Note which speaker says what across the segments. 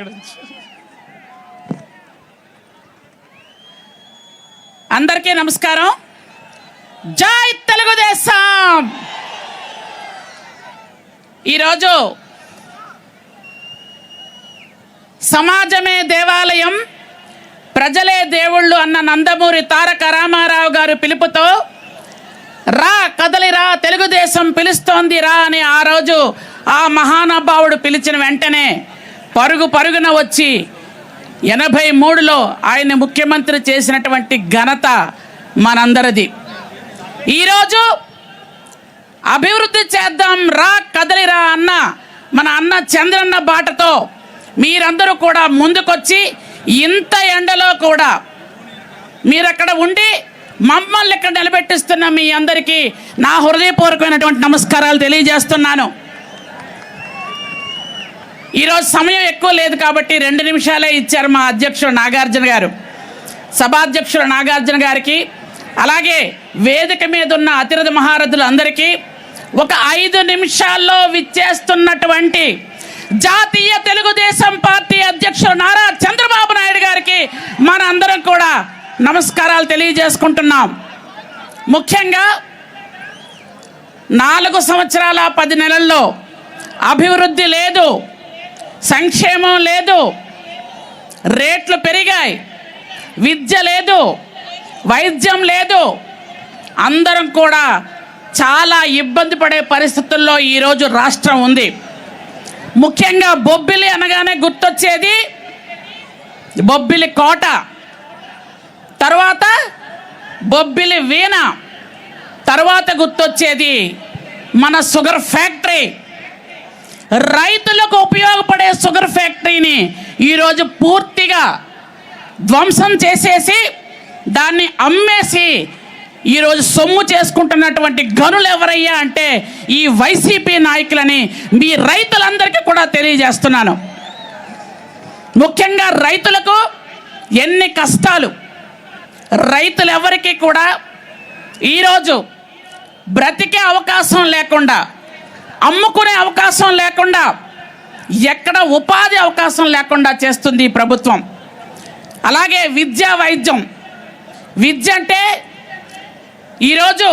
Speaker 1: గురించి అందరికీ నమస్కారం జై తెలుగుదేశం ఈరోజు సమాజమే దేవాలయం ప్రజలే దేవుళ్ళు అన్న నందమూరి తారక రామారావు గారు పిలుపుతో రా కదలిరా తెలుగుదేశం పిలుస్తోంది రా అని ఆ రోజు ఆ మహానుభావుడు పిలిచిన వెంటనే పరుగు పరుగున వచ్చి ఎనభై మూడులో ఆయన ముఖ్యమంత్రి చేసినటువంటి ఘనత మనందరిది ఈరోజు అభివృద్ధి చేద్దాం రా కదలిరా అన్న మన అన్న చంద్రన్న బాటతో మీరందరూ కూడా ముందుకొచ్చి ఇంత ఎండలో కూడా మీరు అక్కడ ఉండి మమ్మల్ని ఇక్కడ నిలబెట్టిస్తున్న మీ అందరికీ నా హృదయపూర్వకమైనటువంటి నమస్కారాలు తెలియజేస్తున్నాను ఈరోజు సమయం ఎక్కువ లేదు కాబట్టి రెండు నిమిషాలే ఇచ్చారు మా అధ్యక్షుడు నాగార్జున గారు సభాధ్యక్షుడు నాగార్జున గారికి అలాగే వేదిక మీద ఉన్న అతిరథి మహారథులందరికీ ఒక ఐదు నిమిషాల్లో విచ్చేస్తున్నటువంటి జాతీయ తెలుగుదేశం పార్టీ అధ్యక్షుడు నారా చంద్రబాబు నాయుడు గారికి మనందరం కూడా నమస్కారాలు తెలియజేసుకుంటున్నాం ముఖ్యంగా నాలుగు సంవత్సరాల పది నెలల్లో అభివృద్ధి లేదు సంక్షేమం లేదు రేట్లు పెరిగాయి విద్య లేదు వైద్యం లేదు అందరం కూడా చాలా ఇబ్బంది పడే పరిస్థితుల్లో ఈరోజు రాష్ట్రం ఉంది ముఖ్యంగా బొబ్బిలి అనగానే గుర్తొచ్చేది బొబ్బిలి కోట తర్వాత బొబ్బిలి వీణ తర్వాత గుర్తొచ్చేది మన షుగర్ ఫ్యాక్టరీ రైతులకు ఉపయోగ వాడే షుగర్ ఫ్యాక్టరీని ఈరోజు పూర్తిగా ధ్వంసం చేసేసి దాన్ని అమ్మేసి ఈరోజు సొమ్ము చేసుకుంటున్నటువంటి గనులు ఎవరయ్యా అంటే ఈ వైసీపీ నాయకులని మీ రైతులందరికీ కూడా తెలియజేస్తున్నాను ముఖ్యంగా రైతులకు ఎన్ని కష్టాలు రైతులెవరికి కూడా ఈరోజు బ్రతికే అవకాశం లేకుండా అమ్ముకునే అవకాశం లేకుండా ఎక్కడ ఉపాధి అవకాశం లేకుండా చేస్తుంది ఈ ప్రభుత్వం అలాగే విద్య వైద్యం విద్య అంటే ఈరోజు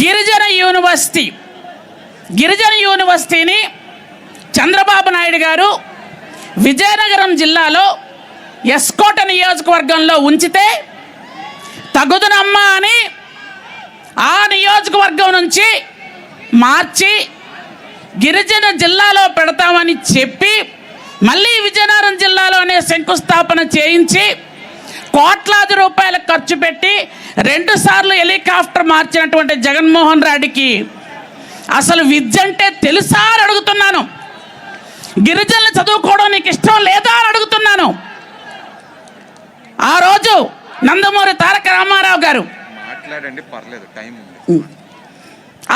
Speaker 1: గిరిజన యూనివర్సిటీ గిరిజన యూనివర్సిటీని చంద్రబాబు నాయుడు గారు విజయనగరం జిల్లాలో ఎస్కోట నియోజకవర్గంలో ఉంచితే తగుదునమ్మా అని ఆ నియోజకవర్గం నుంచి మార్చి గిరిజన జిల్లాలో పెడతామని చెప్పి మళ్ళీ విజయనగరం జిల్లాలోనే శంకుస్థాపన చేయించి కోట్లాది రూపాయలు ఖర్చు పెట్టి రెండుసార్లు హెలికాప్టర్ మార్చినటువంటి జగన్మోహన్ రెడ్డికి అసలు విద్య అంటే తెలుసా అని అడుగుతున్నాను గిరిజనులు చదువుకోవడం నీకు ఇష్టం లేదా అని అడుగుతున్నాను ఆ రోజు నందమూరి తారక రామారావు గారు పర్లేదు టైం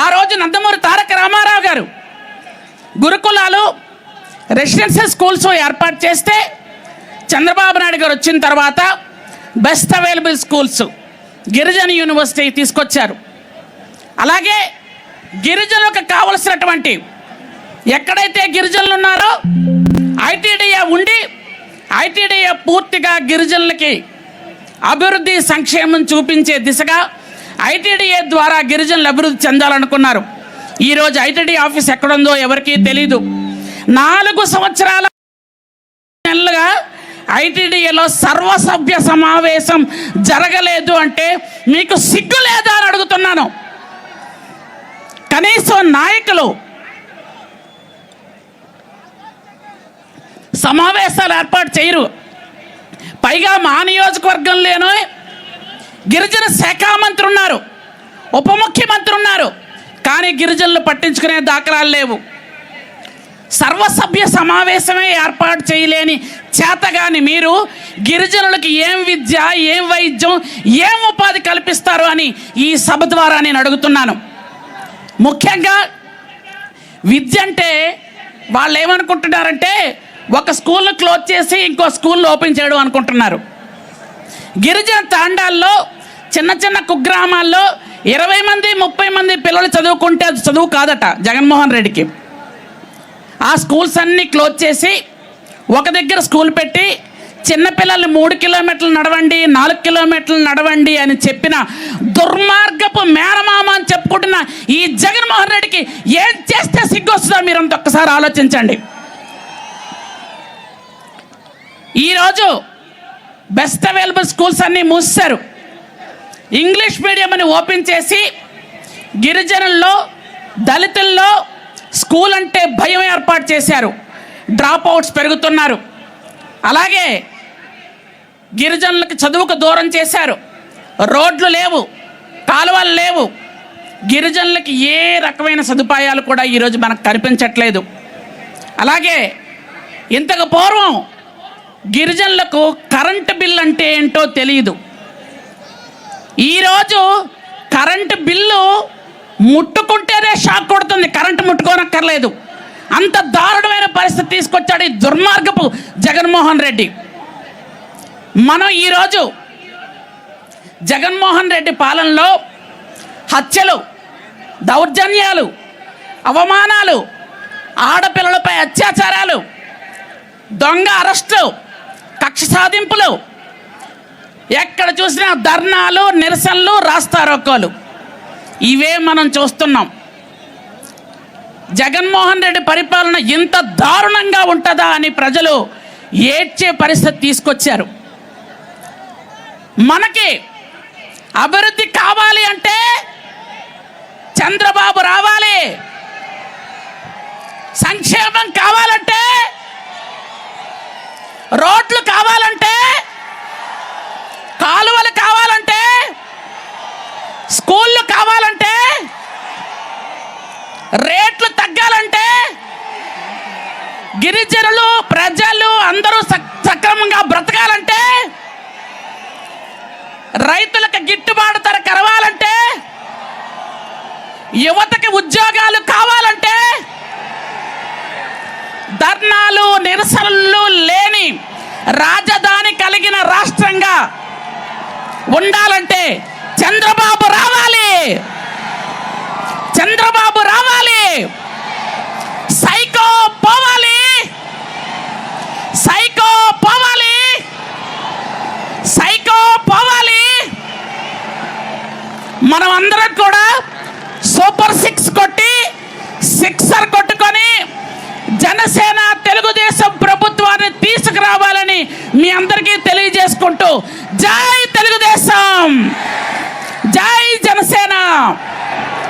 Speaker 1: ఆ రోజు నందమూరి తారక రామారావు గారు గురుకులాలు రెసిడెన్షియల్ స్కూల్స్ ఏర్పాటు చేస్తే చంద్రబాబు నాయుడు గారు వచ్చిన తర్వాత బెస్ట్ అవైలబుల్ స్కూల్స్ గిరిజన యూనివర్సిటీ తీసుకొచ్చారు అలాగే గిరిజనులకు కావలసినటువంటి ఎక్కడైతే గిరిజనులు ఉన్నారో ఐటీడీఏ ఉండి ఐటీడీఏ పూర్తిగా గిరిజనులకి అభివృద్ధి సంక్షేమం చూపించే దిశగా ఐటీడీఏ ద్వారా గిరిజనులు అభివృద్ధి చెందాలనుకున్నారు ఈరోజు ఐటీడీ ఆఫీస్ ఎక్కడుందో ఎవరికీ తెలీదు నాలుగు సంవత్సరాల నెలలుగా ఐటీడీఏలో సర్వసభ్య సమావేశం జరగలేదు అంటే మీకు సిగ్గు లేదా అని అడుగుతున్నాను కనీసం నాయకులు సమావేశాలు ఏర్పాటు చేయరు పైగా మా లేను గిరిజన శాఖ మంత్రి ఉన్నారు ఉప ముఖ్యమంత్రి ఉన్నారు కానీ గిరిజనులు పట్టించుకునే దాఖలాలు లేవు సర్వసభ్య సమావేశమే ఏర్పాటు చేయలేని చేతగాని మీరు గిరిజనులకు ఏం విద్య ఏం వైద్యం ఏం ఉపాధి కల్పిస్తారు అని ఈ సభ ద్వారా నేను అడుగుతున్నాను ముఖ్యంగా విద్య అంటే వాళ్ళు ఏమనుకుంటున్నారంటే ఒక స్కూల్ను క్లోజ్ చేసి ఇంకో స్కూల్ను ఓపెన్ చేయడం అనుకుంటున్నారు గిరిజన తాండాల్లో చిన్న చిన్న కుగ్రామాల్లో ఇరవై మంది ముప్పై మంది పిల్లలు చదువుకుంటే అది చదువు కాదట జగన్మోహన్ రెడ్డికి ఆ స్కూల్స్ అన్నీ క్లోజ్ చేసి ఒక దగ్గర స్కూల్ పెట్టి చిన్నపిల్లలు మూడు కిలోమీటర్లు నడవండి నాలుగు కిలోమీటర్లు నడవండి అని చెప్పిన దుర్మార్గపు మేనమామ అని చెప్పుకుంటున్న ఈ జగన్మోహన్ రెడ్డికి ఏం చేస్తే సిగ్గొస్తుందో అంత ఒక్కసారి ఆలోచించండి ఈరోజు బెస్ట్ అవైలబుల్ స్కూల్స్ అన్నీ మూసారు ఇంగ్లీష్ మీడియం అని ఓపెన్ చేసి గిరిజనుల్లో దళితుల్లో స్కూల్ అంటే భయం ఏర్పాటు చేశారు డ్రాప్ అవుట్స్ పెరుగుతున్నారు అలాగే గిరిజనులకు చదువుకు దూరం చేశారు రోడ్లు లేవు కాలువలు లేవు గిరిజనులకి ఏ రకమైన సదుపాయాలు కూడా ఈరోజు మనకు కనిపించట్లేదు అలాగే ఇంతకు పూర్వం గిరిజనులకు కరెంటు బిల్ అంటే ఏంటో తెలియదు ఈరోజు కరెంటు బిల్లు ముట్టుకుంటేనే షాక్ కొడుతుంది కరెంటు ముట్టుకోనక్కర్లేదు అంత దారుణమైన పరిస్థితి తీసుకొచ్చాడు ఈ దుర్మార్గపు జగన్మోహన్ రెడ్డి మనం ఈరోజు జగన్మోహన్ రెడ్డి పాలనలో హత్యలు దౌర్జన్యాలు అవమానాలు ఆడపిల్లలపై అత్యాచారాలు దొంగ అరెస్టులు కక్ష సాధింపులు ఎక్కడ చూసినా ధర్నాలు నిరసనలు రాస్తారోకోలు ఇవే మనం చూస్తున్నాం జగన్మోహన్ రెడ్డి పరిపాలన ఇంత దారుణంగా ఉంటుందా అని ప్రజలు ఏడ్చే పరిస్థితి తీసుకొచ్చారు మనకి అభివృద్ధి కావాలి అంటే చంద్రబాబు రావాలి రేట్లు తగ్గాలంటే గిరిజనులు ప్రజలు అందరూ సక్రమంగా బ్రతకాలంటే రైతులకు గిట్టుబాటు ధర కరవాలంటే యువతకి ఉద్యోగాలు కావాలంటే ధర్నాలు నిరసనలు లేని రాజధాని కలిగిన రాష్ట్రంగా ఉండాలంటే చంద్రబాబు రావాలి చంద్రబాబు రావాలి సైకో పోవాలి సైకో పోవాలి సైకో పోవాలి మనం అందరం కూడా సూపర్ సిక్స్ కొట్టి సిక్సర్ కొట్టుకొని జనసేన తెలుగుదేశం ప్రభుత్వాన్ని తీసుకురావాలని మీ అందరికీ తెలియజేసుకుంటూ జై తెలుగుదేశం జై జనసేన